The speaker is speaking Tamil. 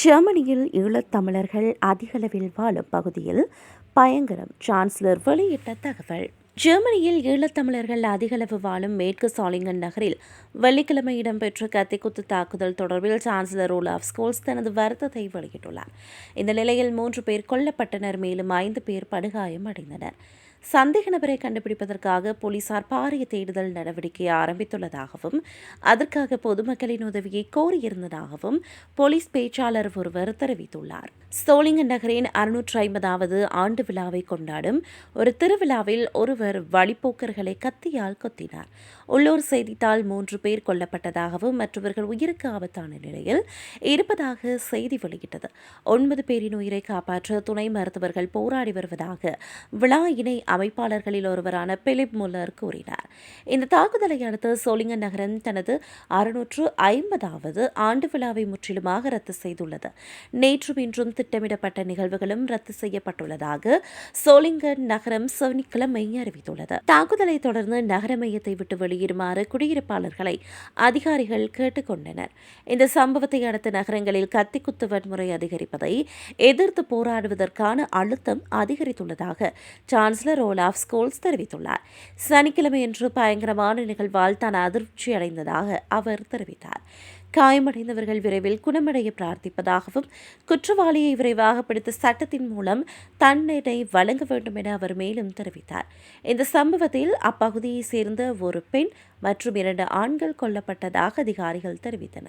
ஜெர்மனியில் ஈழத்தமிழர்கள் அதிகளவில் வாழும் பகுதியில் பயங்கரம். சான்சலர் வெளியிட்ட தகவல். ஜெர்மனியில் ஈழத்தமிழர்கள் அதிகளவு வாழும் மேற்கு சாலிங்கன் நகரில் வெள்ளிக்கிழமை இடம்பெற்ற கத்திக்குத்து தாக்குதல் தொடர்பில் சான்சலர் ஓலாஃப் ஸ்கோல்ஸ் தனது வருத்தத்தை வெளியிட்டுள்ளார். இந்த நிலையில் மூன்று பேர் கொல்லப்பட்டனர் மேலும் ஐந்து பேர் படுகாயம் அடைந்தனர் சந்தேக நபரை கண்டுபிடிப்பதற்காக போலீசார் பாரிய தேடுதல் நடவடிக்கை ஆரம்பித்துள்ளதாகவும் அதற்காக பொதுமக்களின் உதவியை கோரியிருந்ததாகவும் போலீஸ் பேச்சாளர் ஒருவர் தெரிவித்துள்ளார். சோலிங்கன் நகரின் அறுநூற்றி ஐம்பதாவது ஆண்டு விழாவை கொண்டாடும் ஒரு திருவிழாவில் ஒருவர் வழிப்போக்கர்களை கத்தியால் கொத்தினார். உள்ளூர் செய்தித்தாள் மூன்று பேர் கொல்லப்பட்டதாகவும் மற்றவர்கள் உயிருக்கு ஆபத்தான நிலையில் இருப்பதாக செய்தி வெளியிட்டது. ஒன்பது பேரின் உயிரை காப்பாற்ற துணை மருத்துவர்கள் போராடி வருவதாக விழா இணை அமைப்பாளர்களில் ஒருவரான பிலிப் முல்லர் கூறினார். இந்த தாக்குதலை அடுத்து சோலிங்கன் நகரம் தனது அறுநூற்று ஐம்பதாவது ஆண்டு விழாவை முற்றிலுமாக ரத்து செய்துள்ளது. நேற்றும் இன்றும் திட்டமிடப்பட்ட நிகழ்வுகளும் ரத்து செய்யப்பட்டுள்ளதாக சோலிங்கன் நகரம் சனிக்கிழமை அறிவித்துள்ளது. தாக்குதலை தொடர்ந்து நகர மையத்தை விட்டு வெளியேறுமாறு குடியிருப்பாளர்களை அதிகாரிகள் கேட்டுக்கொண்டனர் இந்த சம்பவத்தை அடுத்த நகரங்களில் கத்திக்குத்து வன்முறை அதிகரிப்பதை எதிர்த்து போராடுவதற்கான அழுத்தம் அதிகரித்துள்ளதாக சான்சலர் ஓலாஃப் ஸ்கோல்ஸ் தெரிவித்துள்ளார். சனிக்கிழமையன்று பயங்கரமான நிகழ்வால் தான் அதிர்ச்சி அடைந்ததாக அவர் தெரிவித்தார். காயமடைந்தவர்கள் விரைவில் குணமடைய பிரார்த்திப்பதாகவும் குற்றவாளியை விரைவாக பிடித்த சட்டத்தின் மூலம் தண்டனை வழங்க வேண்டும் என அவர் மேலும் தெரிவித்தார். இந்த சம்பவத்தில் அப்பகுதியைச் சேர்ந்த ஒரு பெண் மற்றும் இரண்டு ஆண்கள் கொல்லப்பட்டதாக அதிகாரிகள் தெரிவித்தனர்.